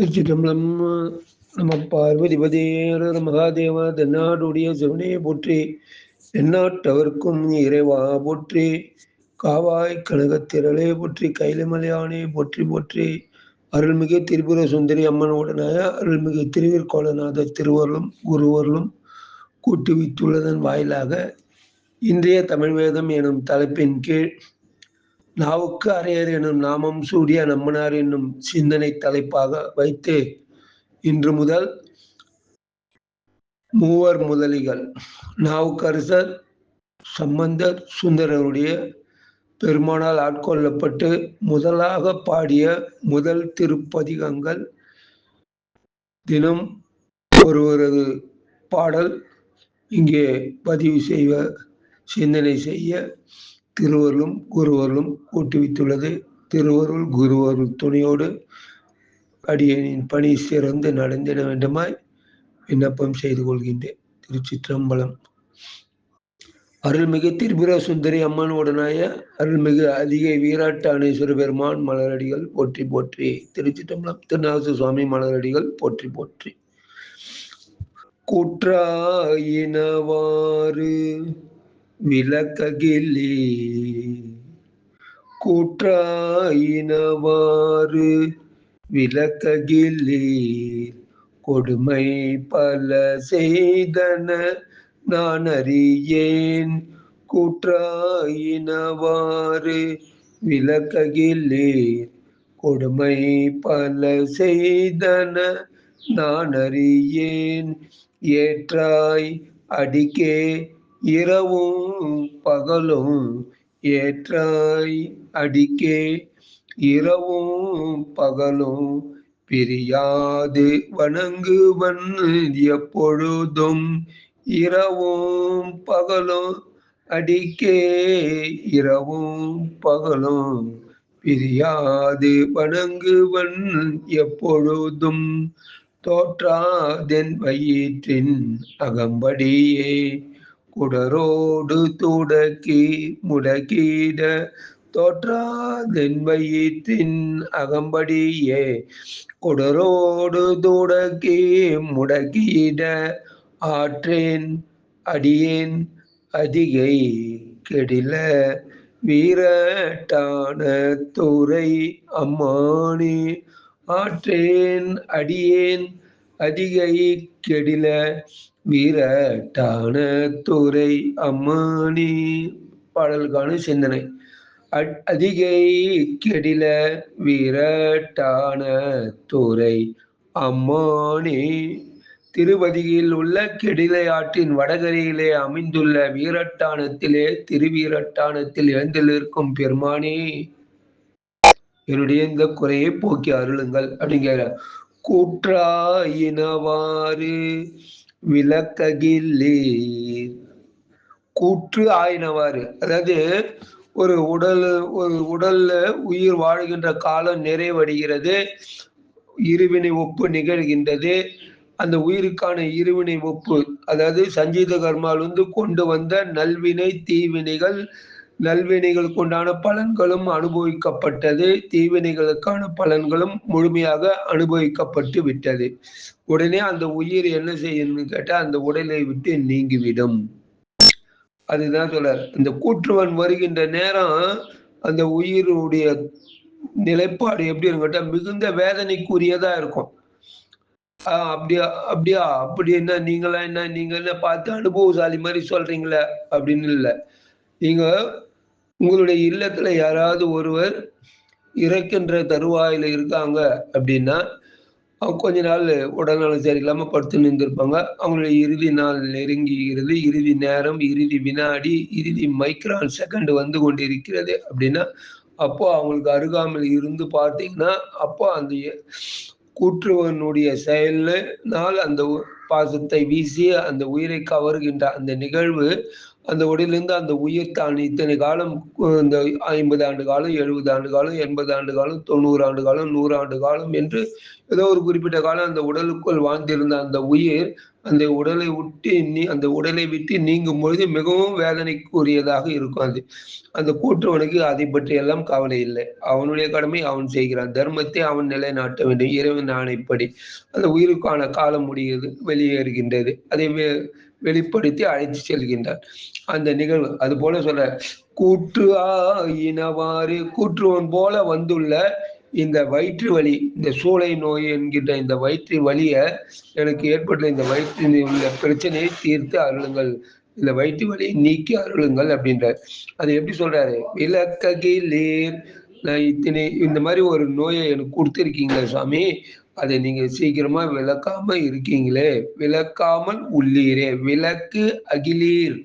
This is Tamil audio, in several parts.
திருச்சிற்றம்பலம் நம்ம பார்வதிபதே மகாதேவா தென்னாடுடைய சிவனே போற்றி எந்நாட்டவர்க்கும் இறைவா போற்றி காவாய் கனகத்திரளே போற்றி கைலமலையானே போற்றி போற்றி. அருள்மிகு திரிபுர சுந்தரி அம்மனுடனாய அருள்மிகு திருவிற்கோளநாத திருவருளும் குருவருளும் கூட்டு வைத்துள்ளதன் வாயிலாக இன்றைய தமிழ் வேதம் எனும் தலைப்பின் கீழ் நாவுக்கு அரையர் எனும் நாமம் சூரிய நம்மனார் என்னும் சிந்தனை தலைப்பாக வைத்து. இன்று முதல் மூவர் முதலிகள். நாவுக்கரசர் சம்பந்தர் சுந்தரருடைய பெருமானால் ஆட்கொள்ளப்பட்டு முதலாக பாடிய முதல் திருப்பதிகங்கள் தினம் ஒருவரது பாடல் இங்கே பதிவு செய்வ சிந்தனை செய்ய திருவருளும் குருவருளும் ஊட்டுவித்துள்ளது திருவருள் குருவருள் துணையோடு அடியனின் பணி சிறந்து நடந்திட வேண்டுமாய் விண்ணப்பம் செய்து கொள்கின்றேன். திருச்சிற்றம்பலம். அருள்மிகு திரிபுர சுந்தரி அம்மன் உடனாய அருள்மிகு அதிக வீராட்டானேஸ்வர பெருமான் மலரடிகள் போற்றி போற்றி. திருச்சிற்றம்பலம். திருநாசு சுவாமி மலரடிகள் போற்றி போற்றி. கூற்றாயினவாறு விளக்ககிலே. கூற்றாயினவாறு விளக்ககிலே. கொடுமை பல செய்தன நான் அறியேன். கூற்றாயினவாறு விளக்ககிலே. கொடுமை பல செய்தன நான் அறியேன். ஏற்றாய் அடிக்கே இரவும் பகலும் ஏற்றாய் அடிக்கே. இரவும் பகலும் பிரியாது வணங்குவன் எப்பொழுதும். இரவும் பகலும் அடிக்கே. இரவும் பகலும் பிரியாது வணங்குவன் எப்பொழுதும். தோற்றாதென் வயிற்றின் அகம்படியே. குடரோடு துடக்கி முடக்கிட தோற்றாதென் வயிற்றின் அகம்படியே. குடரோடு துடக்கி முடக்கிட ஆற்றேன் அடியேன் அதிகை கெடில வீரட்டான துறை அம்மானே. ஆற்றேன் அடியேன் அதிகை கெடில வீரட்டான துறை அம்மானி. பாடலுக்கான சிந்தனை. அதிகை கெடில வீரட்டான துறை அம்மானி. திருவதியில் உள்ள கெடிலை ஆற்றின் வடகரையிலே அமைந்துள்ள வீரட்டானத்திலே திருவீரட்டானத்தில் எழுந்திருக்கும் பெருமானே என்னுடைய இந்த குறையை போக்கி அருளுங்கள் அப்படிங்கிற கூற்றாயினவாறு விளக்ககில்லே. கூற்று ஆயினவாறு அதாவது ஒரு உடல் ஒரு உடல்ல உயிர் வாழ்கின்ற காலம் நிறைவடைகிறது. இருவினை ஒப்பு நிகழ்கின்றது. அந்த உயிருக்கான இருவினை ஒப்பு அதாவது சஞ்சீத கர்மால் வந்து கொண்டு வந்த நல்வினை தீவினைகள் நல்வினைகளுக்கு உண்டான பலன்களும் அனுபவிக்கப்பட்டது. தீவினைகளுக்கான பலன்களும் முழுமையாக அனுபவிக்கப்பட்டு விட்டது. உடனே அந்த உயிர் என்ன செய்யணும்னு கேட்டால் அந்த உடலை விட்டு நீங்கிவிடும். அதுதான் சொல்றார். இந்த கூற்றுவன் வருகின்ற நேரம் அந்த உயிருடைய நிலைப்பாடு எப்படி இருக்கட்டா மிகுந்த வேதனைக்குரியதா இருக்கும். அப்படியா அப்படியா அப்படி என்ன நீங்களா என்ன நீங்க என்ன பார்த்து அனுபவசாலி மாதிரி சொல்றீங்களே அப்படின்னு இல்லை. நீங்க உங்களுடைய இல்லத்துல யாராவது ஒருவர் இறக்கின்ற தருவாயில இருக்காங்க அப்படின்னா அவங்க கொஞ்ச நாள் உடல்நலம் சரியில்லாம படுத்து நின்றுருப்பாங்க. அவங்களுடைய இறுதி நாள் நெருங்குகிறது இறுதி நேரம் இறுதி வினாடி இறுதி மைக்ரான் செகண்ட் வந்து கொண்டு இருக்கிறது அப்படின்னா அப்போ அவங்களுக்கு அருகாமல் இருந்து பார்த்தீங்கன்னா அப்போ அந்த கூற்றுவனுடைய செயலினால் அந்த பாசத்தை வீசி அந்த உயிரை கவர்கின்ற அந்த நிகழ்வு அந்த உடலிருந்து அந்த உயிர் தான் இத்தனை காலம் இந்த ஐம்பது ஆண்டு காலம் எழுபது ஆண்டு காலம் எண்பது ஆண்டு காலம் தொண்ணூறு ஆண்டு காலம் நூறு ஆண்டு காலம் என்று ஏதோ ஒரு குறிப்பிட்ட காலம் அந்த உடலுக்குள் வாழ்ந்திருந்த அந்த உயிர் அந்த உடலை விட்டு நீ அந்த உடலை விட்டு நீங்கும் பொழுது மிகவும் வேதனைக்குரியதாக இருக்கும் அது. அந்த கூற்றவனுக்கு அதை பற்றி எல்லாம் கவலை இல்லை. அவனுடைய கடமை அவன் செய்கிறான். தர்மத்தை அவன் நிலைநாட்ட வேண்டும். இறைவன் ஆணைப்படி அந்த உயிருக்கான காலம் முடிகிறது வெளியேறுகின்றது. அதை வெளிப்படுத்தி அழைத்து செல்கின்றார். அந்த நிகழ்வு அது போல சொல்ற கூற்று ஆயினவாறு கூற்றுவன் போல வந்துள்ள இந்த வயிற்று வலி இந்த சூளை நோய் என்கின்ற இந்த வயிற்று வலிய எனக்கு ஏற்பட்ட இந்த வயிற்று உள்ள பிரச்சனையை தீர்த்து அருளுங்கள். இந்த வயிற்று வலியை நீக்கி அருளுங்கள் அப்படின்றார். அது எப்படி சொல்றாரு? விளக்ககிலேர் நான் இத்தனை இந்த மாதிரி ஒரு நோயை எனக்கு கொடுத்துருக்கீங்க சாமி அதை நீங்க சீக்கிரமா விளக்காம இருக்கீங்களே விளக்காமல் உள்ளீரே விளக்கு அகிலீர்.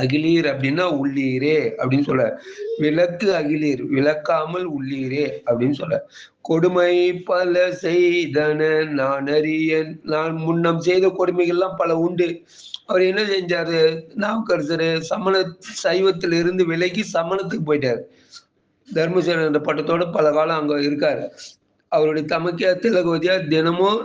அகிலீர் அப்படின்னா உள்ளீரே அப்படின்னு சொல்ல. விளக்கு அகிலீர் விளக்காமல் உள்ளீரே அப்படின்னு சொல்ல. கொடுமை பல செய்தன நான் அறிய நான் முன்னம் செய்த கொடுமைகள்லாம் பல உண்டு. அவர் என்ன செஞ்சாரு? நாவுக்கரசரு சமண சைவத்துல இருந்து விலகி சமணத்துக்கு போயிட்டாரு. தர்மசேன என்ற பட்டத்தோட பல காலம் அங்க இருக்காரு. அவருடைய தமக்கியா திலகவதியா தினமும்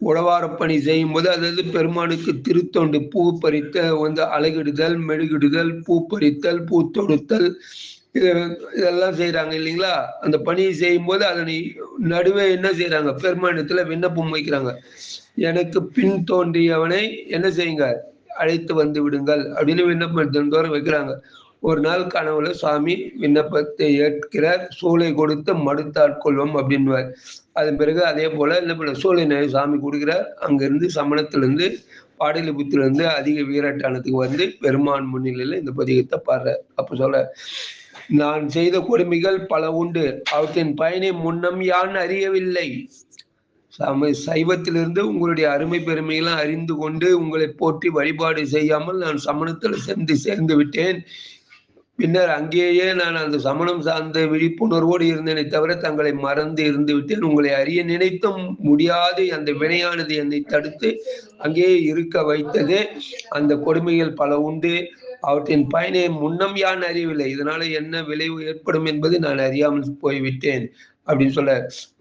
உழவார பணி செய்யும் போது அதாவது பெருமானுக்கு திருத்தொண்டு பூ பறித்த வந்து அழகிடுதல் மெழுகிடுதல் பூ பறித்தல் பூ தொடுத்தல் இது இதெல்லாம் செய்யறாங்க இல்லைங்களா? அந்த பணியை செய்யும் போது அதனை நடுவே என்ன செய்யறாங்க பெருமானத்துல விண்ணப்பம் வைக்கிறாங்க. எனக்கு பின் தோன்றியவனை என்ன செய்யுங்க? அழைத்து வந்து விடுங்கள் அப்படின்னு விண்ணப்பம் தினந்தோறும் வைக்கிறாங்க. ஒரு நாள் கனவுல சுவாமி விண்ணப்பத்தை ஏற்கிறார் சூளை கொடுத்து மடுத்தாட்கொள்வோம் அப்படின்வார். அதன் பிறகு அதே போல என்ன பண்ண சூளை சாமி கொடுக்கிறார். அங்கிருந்து சமணத்திலிருந்து பாடலிபுத்திலிருந்து அதிக வீராட்டானத்துக்கு வந்து பெருமான் முன்னிலையில இந்த பதிகத்தை பாடுறார். அப்ப சொல்ல நான் செய்த கொடுமைகள் பல உண்டு. அவற்றின் பயனை முன்னம் யான் அறியவில்லை. சம சைவத்திலிருந்து உங்களுடைய அருமை பெருமையெல்லாம் அறிந்து கொண்டு உங்களை போற்றி வழிபாடு செய்யாமல் நான் சமணத்தில் சென்று சேர்ந்து விட்டேன். பின்னர் அங்கேயே நான் அந்த சமணம் சார்ந்த விழிப்புணர்வோடு இருந்தேனே தவிர தங்களை மறந்து இருந்து விட்டேன். உங்களை அறிய நினைத்தும் முடியாது. அந்த வினையானது என்னை தடுத்து அங்கேயே இருக்க வைத்தது. அந்த கொடுமைகள் பல உண்டு. அவற்றின் பயனை முன்னம் யான் அறியவில்லை. இதனால என்ன விளைவு ஏற்படும் என்பது நான் அறியாமல் போய்விட்டேன் அப்படின்னு சொல்ல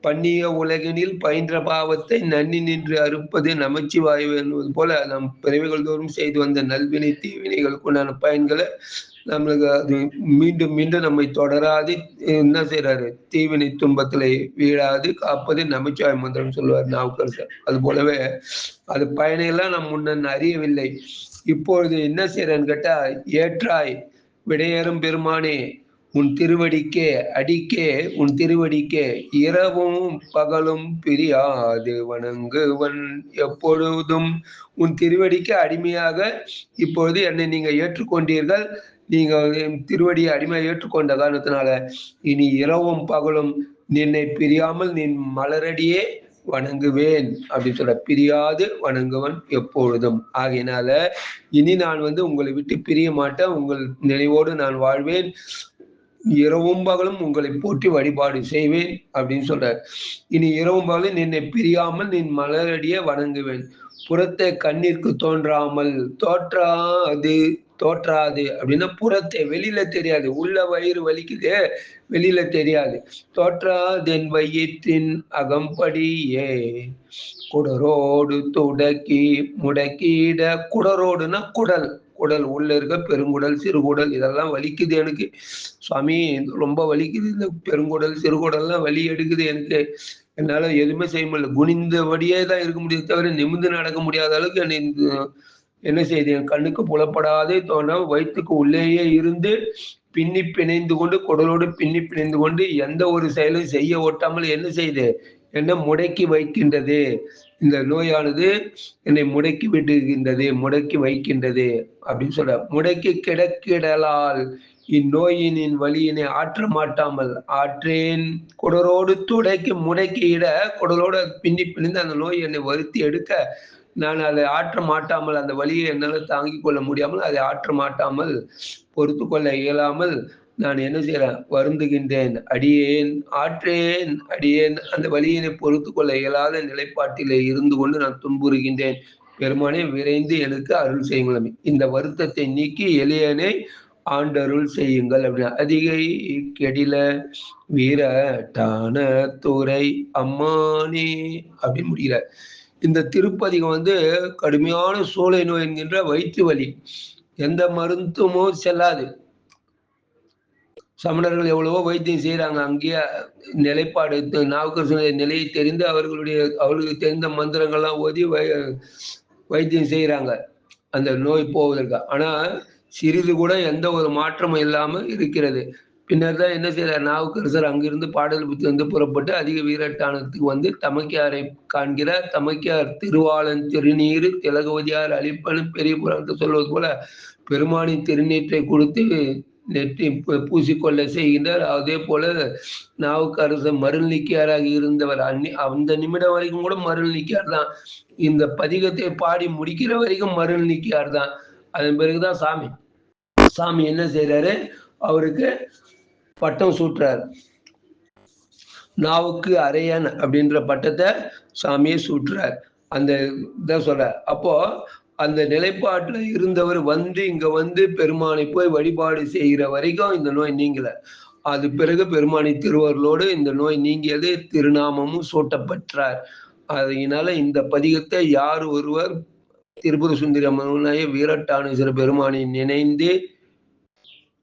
பண்ணிய உலகினில் பயின்ற பாவத்தை நன்னி நின்று அறுப்பது நமச்சிவாயு என்பது போல நம் பிறவிகள் தோறும் செய்து வந்த நல்வினை தீவினைகளுக்கு உண்டான பயன்களை நம்மளுக்கு அது மீண்டும் மீண்டும் நம்மை தொடராது. என்ன செய்யறாரு தீவினை துன்பத்திலே வீழாது காப்பது நமச்சிவாய மந்திரம் சொல்லுவார் நாவுக்கரசர். அது போலவே அது பயனையெல்லாம் நாம் முன்ன அறியவில்லை. இப்பொழுது என்ன செய்யறேன்னு கேட்டா ஏற்றாய் விடையேறும் பெருமானே உன் திருவடிக்கே அடிக்கே உன் திருவடிக்கே இரவும் பகலும் பிரியாது வணங்குவன் எப்பொழுதும். உன் திருவடிக்கு அடிமையாக இப்பொழுது என்னை நீங்க ஏற்றுக்கொண்டீர்கள். நீங்க திருவடியை அடிமை ஏற்றுக்கொண்ட காரணத்தினால இனி இரவும் பகலும் நின்னை பிரியாமல் நின் மலரடியே வணங்குவேன் அப்படின்னு சொல்ற பிரியாது வணங்குவன் எப்பொழுதும். ஆகையினால இனி நான் வந்து உங்களை விட்டு பிரிய மாட்டேன். உங்கள் நினைவோடு நான் வாழ்வேன். இரவும் பகலும் உங்களை போற்றி வழிபாடு செய்வேன் அப்படின்னு சொல்றார். இனி இரவும் பகலும் நின்னை பிரியாமல் நின் மலரடியே வணங்குவேன். புறத்தை கண்ணிற்கு தோன்றாமல் தோற்றாது தோற்றாது அப்படின்னா புறத்தை வெளியில தெரியாது. உள்ள வயிறு வலிக்குது வெளியில தெரியாது. தோற்றாதென் வயிற்றின் அகம்படியே குடரோடு துடக்கி முடக்கிட குடரோடுனா குடல். குடல் உள்ள இருக்க பெருங்குடல் சிறுகுடல் இதெல்லாம் வலிக்குது எனக்கு. சுவாமி ரொம்ப வலிக்குது இந்த பெருங்குடல் சிறுகுடல்லாம் வலி எடுக்குது எனக்கு. என்னால எதுவுமே செய்ய முடியல. குனிந்தபடியே தான் இருக்க முடியாது தவிர நிமிந்து நடக்க முடியாத அளவுக்கு என்னை என்ன செய்து என் கண்ணுக்கு புலப்படாதே தோண வயிற்றுக்கு உள்ளேயே இருந்து பின்னி பிணைந்து கொண்டு குடலோடு பின்னி பிணைந்து கொண்டு எந்த ஒரு செயலும் செய்ய ஓட்டாமல் என்ன செய்து என்ன முடக்கி வைக்கின்றது. இந்த நோயானது என்னை முடக்கி விடுகின்றது முடக்கி வைக்கின்றது அப்படின்னு சொல்ற. முடக்கி கிடக்கிடலால் இந்நோயினின் வழியினை ஆற்ற மாட்டாமல் ஆற்றேன். குடரோடு துடைக்கி முடக்கியிட குடலோட பின்னி பிணிந்து அந்த நோய் என்னை வருத்தி எடுக்க நான் அதை ஆற்ற மாட்டாமல் அந்த வழியை என்னால் தாங்கி கொள்ள முடியாமல் அதை ஆற்ற மாட்டாமல் பொறுத்து கொள்ள இயலாமல் நான் என்ன செய்கிறேன் வருந்துகின்றேன்? அடியேன் ஆற்றேன் அடியேன். அந்த வழியினை பொறுத்து கொள்ள இயலாத நிலைப்பாட்டிலே இருந்து கொண்டு நான் துன்புறுகின்றேன். பெருமானே விரைந்து எனக்கு அருள் செய்யுங்கள் இந்த வருத்தத்தை நீக்கி எளியனை ஆண்டருள் செய்யுங்கள் அப்படின்னா அதிகை கெடில வீரட்டான துறை அம்மானே அப்படின்னு முடிகிறார். இந்த திருப்பதிகம் வந்து கடுமையான சூளை நோய் என்கின்ற வயிற்று வலி. எந்த மருந்துமோ செல்லாது. சமணர்கள் எவ்வளவோ வைத்தியம் செய்யறாங்க அங்கேயே நிலைப்பாடு நாவுக்கரசனுடைய நிலையை தெரிந்து அவர்களுடைய அவர்களுக்கு தெரிந்த மந்திரங்கள்லாம் ஓதி வைத்தியம் செய்யறாங்க அந்த நோய் போவதற்கு. ஆனா சிறிது கூட எந்த ஒரு மாற்றமும் இல்லாமல் இருக்கிறது. பின்னர் தான் என்ன செய்கிறார் நாவுக்கரசர் அங்கிருந்து பாடல் புத்தி வந்து புறப்பட்டு அதிக வீரட்டானத்துக்கு வந்து தமக்கியாரை காண்கிறார். தமக்கியார் திருவாளன் திருநீர் திலகவதியார் அழிப்பனு பெரிய புராணத்தை சொல்வது போல பெருமானின் திருநீற்றை கொடுத்து நெற்றி பூசிக்கொள்ள செய்கின்றார். அதே போல நாவுக்கரசர் மருள்நிக்கியாராக இருந்தவர் அந்நி அந்த நிமிடம் வரைக்கும் கூட மருள்நீக்கியார் தான். இந்த பதிகத்தை பாடி முடிக்கிற வரைக்கும் மருள்நீக்கியார் தான். அதன் பிறகுதான் சாமி சாமி என்ன செய்யறாரு அவருக்கு பட்டம் சூட்டுறார். நாவுக்கு அரையன் அப்படின்ற பட்டத்தை சாமியை சூட்டுறார். அந்த இதான் சொல்ற அப்போ அந்த நிலைப்பாட்டில் இருந்தவர் வந்து இங்க வந்து பெருமானை போய் வழிபாடு செய்கிற வரைக்கும் இந்த நோய் நீங்கல. அது பிறகு பெருமானி திருவருளோடு இந்த நோய் நீங்கியது திருநாமமும் சூட்டப்பட்டார் அதனால இந்த பதிகத்தை யார் ஒருவர் திருபுர சுந்தரி அம்மனாய வீரட்டானேஸ்வர பெருமானை நினைந்து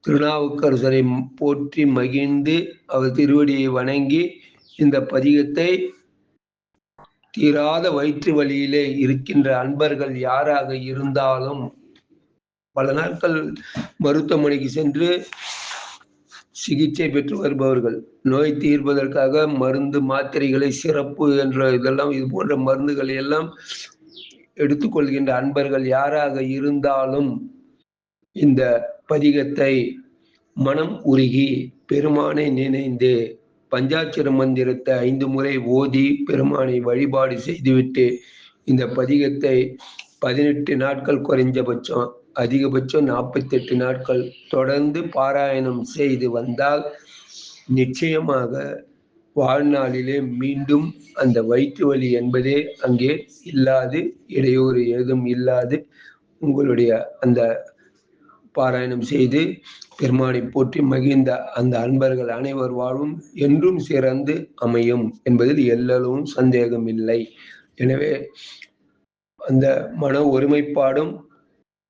திருநாவுக்கரசரை போற்றி மகிழ்ந்து அவர் திருவடியை வணங்கி இந்த பதிகத்தை தீராத வயிற்று வழியிலே இருக்கின்ற அன்பர்கள் யாராக இருந்தாலும் பல நாட்கள் மருத்துவமனைக்கு சென்று சிகிச்சை பெற்று வருபவர்கள். நோய் தீர்ப்பதற்காக மருந்து மாத்திரைகளை சிறப்பு என்ற இதெல்லாம் இது போன்ற மருந்துகளை எல்லாம் எடுத்துக்கொள்கின்ற அன்பர்கள் யாராக இருந்தாலும் இந்த பதிகத்தை மனம் உருகி பெருமானை நினைந்து பஞ்சாட்சர மந்திரத்தை ஐந்து முறை ஓதி பெருமானை வழிபாடு செய்துவிட்டு இந்த பதிகத்தை பதினெட்டு நாட்கள் குறைஞ்சபட்சம் அதிகபட்சம் நாற்பத்தெட்டு நாட்கள் தொடர்ந்து பாராயணம் செய்து வந்தால் நிச்சயமாக வாழ்நாளிலே மீண்டும் அந்த வயிற்று வலி என்பதே அங்கே இல்லாது இடையூறு ஏதும் இல்லாது உங்களுடைய அந்த பாராயணம் செய்து பெருமானை போற்றி மகிழ்ந்த அந்த அன்பர்கள் அனைவர் வாழும் என்றும் சிறந்து அமையும் என்பதில் எல்லளவும் சந்தேகம் இல்லை எனவே அந்த மன ஒருமைப்பாடும்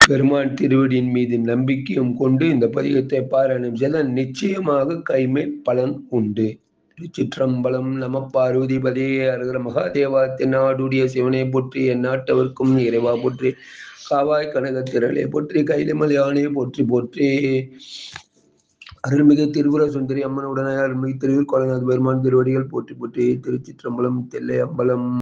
பெருமான் திருவடியின் மீது நம்பிக்கையும் கொண்டு இந்த பதிகத்தை பாராயணம் செய்த நிச்சயமாக கைமேல் பலன் உண்டு. திருச்சிற்றம்பலம் நம பார்வதிபதியே அருகிற மகாதேவா தென்னாடுடைய சிவனை போற்றி என் நாட்டவர்க்கும் இறைவா போற்றி காவாய் கனகத்திரளே போற்றி கைலிமலையானே போற்றி போற்றி. அருள்மிகு திருபுர சுந்தரி அம்மனுடனே அருள்மிகு திருவிற்கொலநாத் பெருமான் திருவடிகள் போற்றி போற்றி. திருச்சிற்றம்பலம் தெல்லை அம்பலம்.